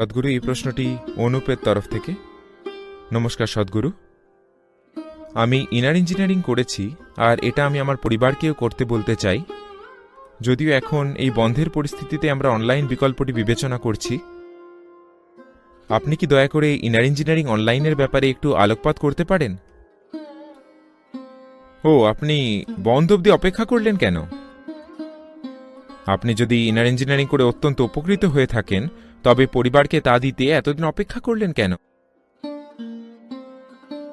সদ্গুরু, এই প্রশ্নটি অনুপের তরফ থেকে। নমস্কার সদ্গুরু। আমি ইনার ইঞ্জিনিয়ারিং করেছি, আর এটা আমি আমার পরিবারকেও করতে বলতে চাই। যদিও এখন এই বন্ধের পরিস্থিতিতে আমরা অনলাইন বিকল্পটি বিবেচনা করছি। আপনি কি দয়া করে ইনার ইঞ্জিনিয়ারিং অনলাইনের ব্যাপারে একটু আলোকপাত করতে পারেন? ও, আপনি বন্ধ অবধি অপেক্ষা করলেন কেন? আপনি যদি ইনার ইঞ্জিনিয়ারিং করে অত্যন্ত উপকৃত হয়ে থাকেন তবে পরিবারকে তা দিতে এতদিন অপেক্ষা করলেন কেন?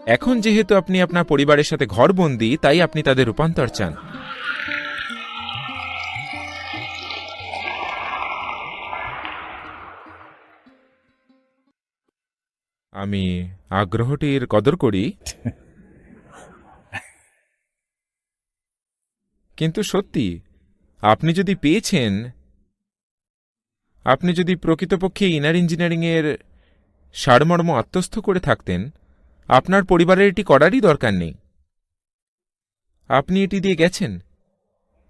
এখন যেহেতু আপনি আপনার পরিবারের সাথে ঘরবন্দি, তাই আপনি তাদের রূপান্তর চান। আমি আগ্রহটির কদর করি। কিন্তু সত্যি, আপনি যদি পেয়েছেন আপনি যদি প্রকৃতপক্ষে ইনার ইঞ্জিনিয়ারিংয়ের সারমর্ম আত্মস্থ করে থাকতেন, আপনার পরিবারের এটি করারই দরকার নেই। আপনি এটি দিয়ে গেছেন।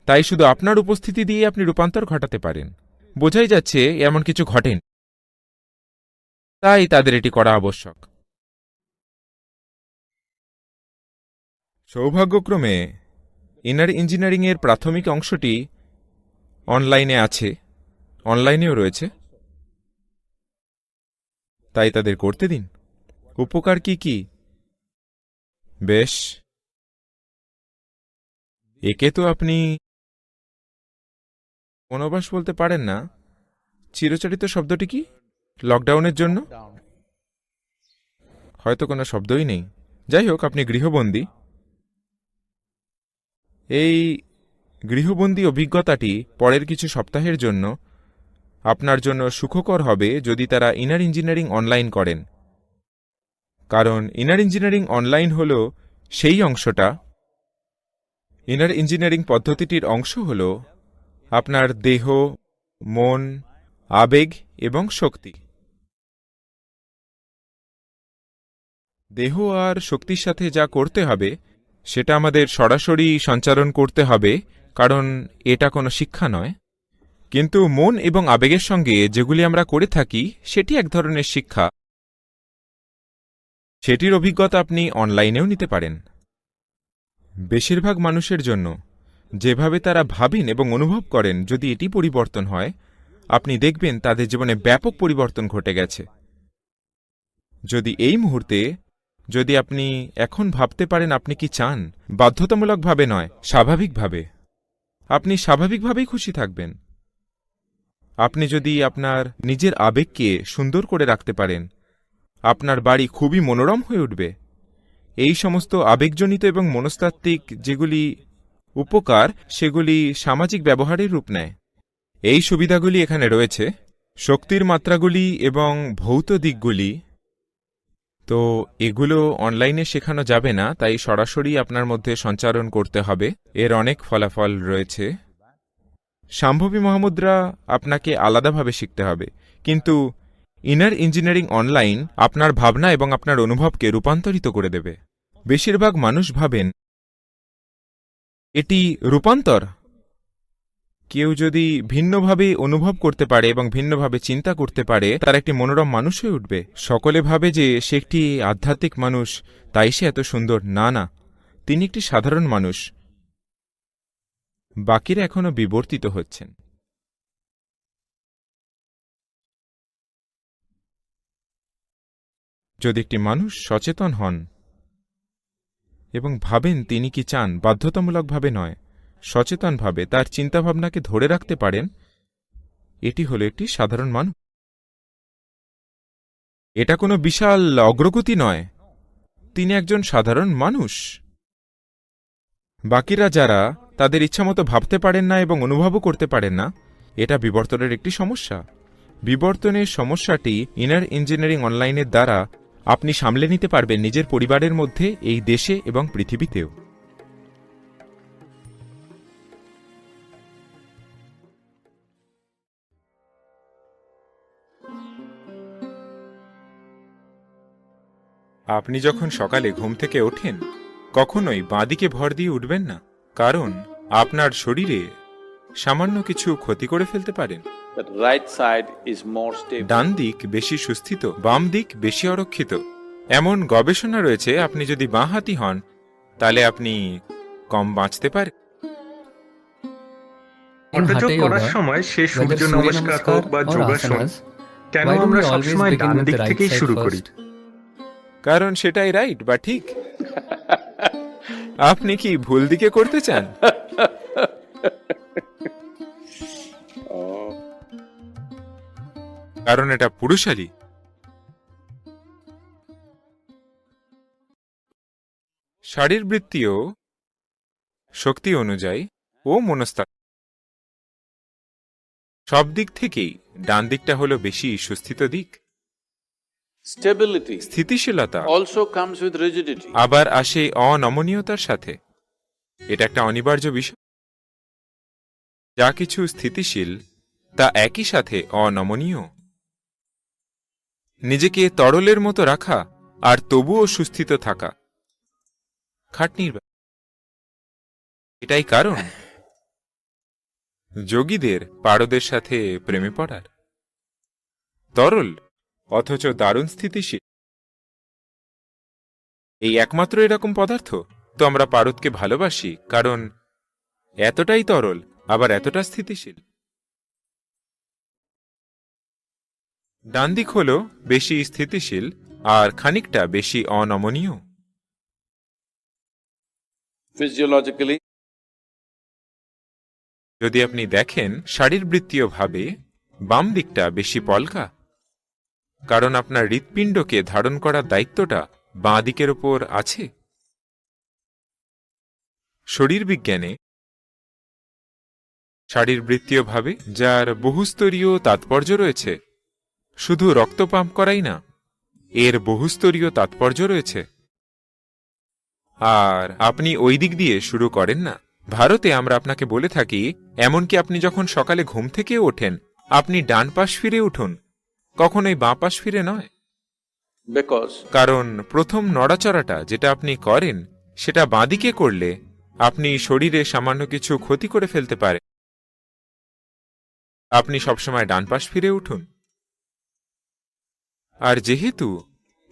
তাই শুধু আপনার উপস্থিতি দিয়ে আপনি রূপান্তর ঘটাতে পারেন। বোঝাই যাচ্ছে, এমন কিছু ঘটেন। তাই তাদের এটি করা আবশ্যক। সৌভাগ্যক্রমে, ইনার ইঞ্জিনিয়ারিংয়ের প্রাথমিক অংশটি অনলাইনে আছে। অনলাইনেও রয়েছে। তাই তাদের করতে দিন। উপকার কি কি? বেশ। একে তো আপনি বনবাস বলতে পারেন না। চিরচরিত শব্দটি কি? লকডাউনের জন্য? হয়তো কোনো শব্দই নেই। যাই হোক, আপনি গৃহবন্দী। এই গৃহবন্দী অভিজ্ঞতাটি পরের কিছু সপ্তাহের জন্য আপনার জন্য সুখকর হবে যদি তারা ইনার ইঞ্জিনিয়ারিং অনলাইন করেন। কারণ ইনার ইঞ্জিনিয়ারিং অনলাইন হল সেই অংশটা। ইনার ইঞ্জিনিয়ারিং পদ্ধতিটির অংশ হল আপনার দেহ, মন, আবেগ এবং শক্তি। দেহ আর শক্তির সাথে যা করতে হবে, সেটা আমাদের সরাসরি সঞ্চারণ করতে হবে, কারণ এটা কোনো শিক্ষা নয়। কিন্তু মন এবং আবেগের সঙ্গে যেগুলি আমরা করে থাকি, সেটি এক ধরনের শিক্ষা। সেটির অভিজ্ঞতা আপনি অনলাইনেও নিতে পারেন। বেশিরভাগ মানুষের জন্য, যেভাবে তারা ভাবেন এবং অনুভব করেন যদি এটি পরিবর্তন হয়, আপনি দেখবেন তাদের জীবনে ব্যাপক পরিবর্তন ঘটে গেছে। যদি এই মুহূর্তে, যদি আপনি এখন ভাবতে পারেন আপনি কি চান, বাধ্যতামূলকভাবে নয়, স্বাভাবিকভাবে। আপনি স্বাভাবিকভাবেই খুশি থাকবেন। আপনি যদি আপনার নিজের আবেগকে সুন্দর করে রাখতে পারেন, আপনার বাড়ি খুবই মনোরম হয়ে উঠবে। এই সমস্ত আবেগজনিত এবং মনস্তাত্ত্বিক যেগুলি উপকার, সেগুলি সামাজিক ব্যবহারের রূপ নেয়। এই সুবিধাগুলি এখানে রয়েছে। শক্তির মাত্রাগুলি এবং ভৌত দিকগুলি। তো এগুলো অনলাইনে শেখানো যাবে না, তাই সরাসরি আপনার মধ্যে সঞ্চারণ করতে হবে। এর অনেক ফলাফল রয়েছে। শাম্ভবী মহামুদ্রা আপনাকে আলাদাভাবে শিখতে হবে। কিন্তু ইনার ইঞ্জিনিয়ারিং অনলাইন আপনার ভাবনা এবং আপনার অনুভবকে রূপান্তরিত করে দেবে। বেশিরভাগ মানুষ ভাবেন, এটি রূপান্তর? কেউ যদি ভিন্নভাবে অনুভব করতে পারে এবং ভিন্নভাবে চিন্তা করতে পারে, তার একটি মনোরম মানুষ হয়ে উঠবে। সকলে ভাবে যে সে একটি আধ্যাত্মিক মানুষ, তাই সে এত সুন্দর। না না। তিনি একটি সাধারণ মানুষ। বাকিরা এখনও বিবর্তিত হচ্ছেন। যদি একটি মানুষ সচেতন হন এবং ভাবেন তিনি কি চান, বাধ্যতামূলকভাবে নয়, সচেতনভাবে তার চিন্তাভাবনাকে ধরে রাখতে পারেন, এটি হল একটি সাধারণ মানুষ। এটা কোনো বিশাল অগ্রগতি নয়। তিনি একজন সাধারণ মানুষ। বাকিরা যারা তাদের ইচ্ছামতো ভাবতে পারেন না এবং অনুভবও করতে পারেন না, এটা বিবর্তনের একটি সমস্যা। বিবর্তনের সমস্যাটি ইনার ইঞ্জিনিয়ারিং অনলাইনের দ্বারা আপনি সামলে নিতে পারবেন নিজের পরিবারের মধ্যে, এই দেশে এবং পৃথিবীতেও। আপনি যখন সকালে ঘুম থেকে ওঠেন, কখনোই বাঁদিকে ভর দিয়ে উঠবেন না। কারণ আপনার শরীরে সামান্য কিছু ক্ষতি করে ফেলতে পারেন. ডান দিক বেশি সুস্থিত বাম দিক বেশি অরক্ষিত। এমন গবেষণা রয়েছে আপনি যদি বাঁহাতি হন তাহলে আপনি কম বাঁচতে পারেন করার সময় সূর্য নমস্কার হোক বা যোগাসন কেন আমরা সবসময় ডান দিক থেকেই শুরু করি? কারণ সেটাই রাইট বা ঠিক। আপনি কি ভুল দিকে করতে চান? কারণ এটা পুরুষালী। শারীরবৃত্তীয় শক্তি অনুযায়ী ও মনস্তা সব দিক থেকেই ডান দিকটা হলো বেশি সুস্থিত দিক। স্থিতিশীলতা. আবার আসে অনমনীয়তার সাথে। এটা একটা অনিবার্য বিষয়। যা কিছু স্থিতিশীল তা একই সাথে অনমনীয়। নিজেকে তরলের মতো রাখা আর তবুও সুস্থিত থাকা। খাটনির এটাই কারণ যোগীদের পারদের সাথে প্রেমে পড়ার। তরল অথচ দারুণ স্থিতিশীল। এই একমাত্র এরকম পদার্থ? তো আমরা পারদকে ভালোবাসি কারণ এতটাই তরল আবার এতটা স্থিতিশীল। ডান দিক হল বেশি স্থিতিশীল আর খানিকটা বেশি অনমনীয়। Physiologically, যদি আপনি দেখেন শারীরবৃত্তীয়ভাবে বাম দিকটা বেশি পলকা কারণ আপনার হৃৎপিণ্ডকে ধারণ করার দায়িত্বটা বাঁ দিকের ওপর আছে। শরীরবিজ্ঞানে শারীরবৃত্তীয়ভাবে, যার বহুস্তরীয় তাৎপর্য রয়েছে, শুধু রক্ত পাম্প করাই না, এর বহুস্তরীয় তাৎপর্য রয়েছে। আর আপনি ওই দিক দিয়ে শুরু করেন না। ভারতে আমরা আপনাকে বলে থাকি, এমনকি আপনি যখন সকালে ঘুম থেকে ওঠেন, আপনি ডান পাশ ফিরে উঠুন কখনোই বাঁ পাশ ফিরে নয়। Because কারণ প্রথম নড়াচড়াটা যেটা আপনি করেন সেটা বাঁদিকে করলে আপনি শরীরে সামান্য কিছু ক্ষতি করে ফেলতে পারে আপনি সবসময় ডান পাশ ফিরে উঠুন। আর যেহেতু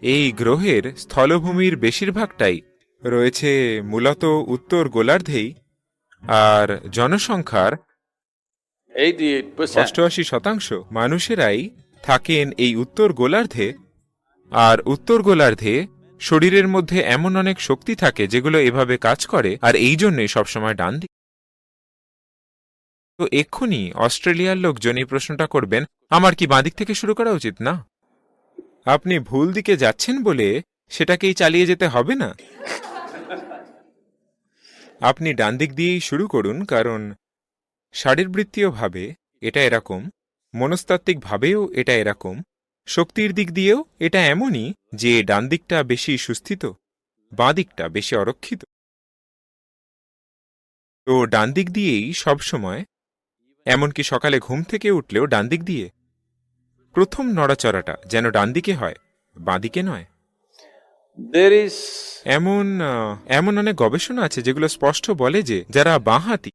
এই গ্রহের স্থলভূমির বেশিরভাগটাই রয়েছে মূলত উত্তর গোলার্ধেই আর জনসংখ্যার 88% অষ্টআশি শতাংশ মানুষেরাই থাকেন এই উত্তর গোলার্ধে। আর উত্তর গোলার্ধে শরীরের মধ্যে এমন অনেক শক্তি থাকে যেগুলো এভাবে কাজ করে, আর এই জন্যই সবসময় ডান দিক। তো এক্ষুনি অস্ট্রেলিয়ার লোকজন এই প্রশ্নটা করবেন, আমার কি বাঁদিক থেকে শুরু করা উচিত না? আপনি ভুল দিকে যাচ্ছেন বলে সেটাকেই চালিয়ে যেতে হবে না? আপনি ডান দিক দিয়েই শুরু করুন, কারণ শারীরবৃত্তীয়ভাবে এটা এরকম মনস্তাত্ত্বিকভাবেও এটা এরকম। শক্তির দিক দিয়েও এটা এমনই যে ডান দিকটা বেশি সুস্থিত বাঁ দিকটা বেশি অরক্ষিত। তো ডান দিক দিয়েই সবসময় এমনকি সকালে ঘুম থেকে উঠলেও ডান দিক দিয়ে। প্রথম নড়াচড়াটা যেন ডান দিকে হয় বাঁ দিকে নয়। এমন এমন অনেক গবেষণা আছে যেগুলো স্পষ্ট বলে যে যারা বাঁহাতি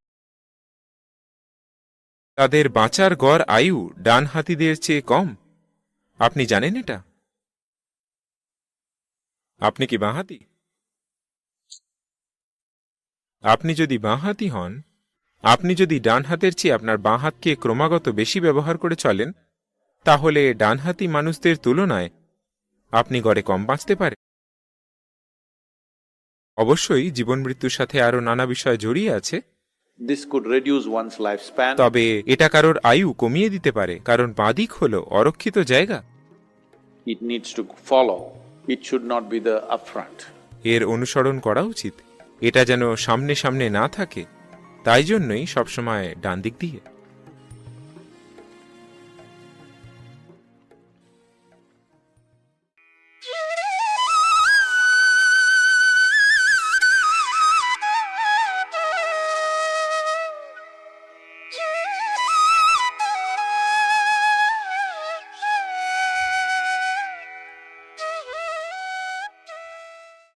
তাদের বাঁচার গড় আয়ু ডান হাতিদের চেয়ে কম। আপনি জানেন এটা? আপনি কি বাঁহাতি? আপনি যদি বাঁহাতি হন, আপনি যদি ডান হাতের চেয়ে আপনার বাঁ হাতকে ক্রমাগত বেশি ব্যবহার করে চলেন, তাহলে ডানহাতি মানুষদের তুলনায় আপনি গড়ে কম বাঁচতে পারেন। অবশ্যই জীবন মৃত্যুর সাথে আরও নানা বিষয় জড়িয়ে আছে। তবে এটা কারোর আয়ু কমিয়ে দিতে পারে কারণ বাঁদিক হল অরক্ষিত জায়গা। It needs to follow it should not be the এর অনুসরণ করা উচিত। এটা যেন সামনে সামনে না থাকে তাই জন্যই সবসময় ডান দিক দিয়ে।